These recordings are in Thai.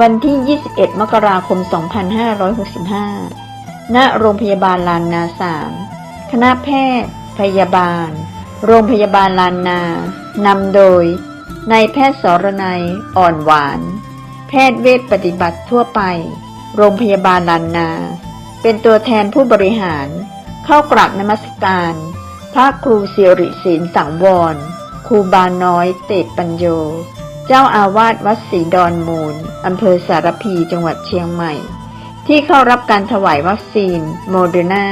วันที่ 21 มกราคม 2565 ณ โรงพยาบาลลานนาสามคณะแพทย์ พยาบาล โรงพยาบาลลานนา นำโดย นายแพทย์สรนัย อ่อนหวาน แพทย์เวชปฏิบัติทั่วไป โรงพยาบาลลานนา เป็นตัวแทนผู้บริหาร เข้ากราบนมัสการ พระครูสิริศีลสังวร ครูบาน้อยเตดปัญโย เจ้าอาวาสวัดศรีดอนมูล อำเภอสารพีจังหวัดเชียงใหม่ ที่เข้ารับการถวายวัคซีนโมเดอร์นา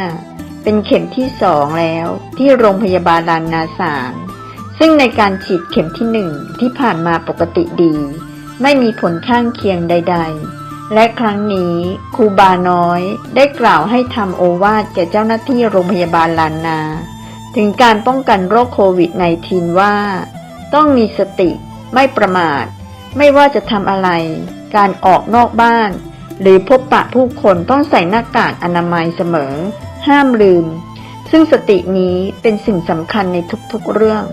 เป็นเข็มที่สองแล้วที่โรงพยาบาลลานนาสามซึ่งในการฉีดเข็มที่หนึ่งที่ผ่านมาปกติดี ไม่มีผลข้างเคียงใด ๆ และครั้งนี้ครูบาน้อยได้กล่าวให้ทำโอวาทแก่เจ้าหน้าที่โรงพยาบาลลานนา ถึงการป้องกันโรคโควิด -19 ว่า ต้องมีสติ ไม่ประมาท ไม่ว่าจะทำอะไร การออกนอกบ้าน หรือพบปะผู้คนต้องใส่หน้ากากอนามัยเสมอ ห้ามลืม ซึ่งสตินี้เป็นสิ่งสำคัญในทุกๆเรื่อง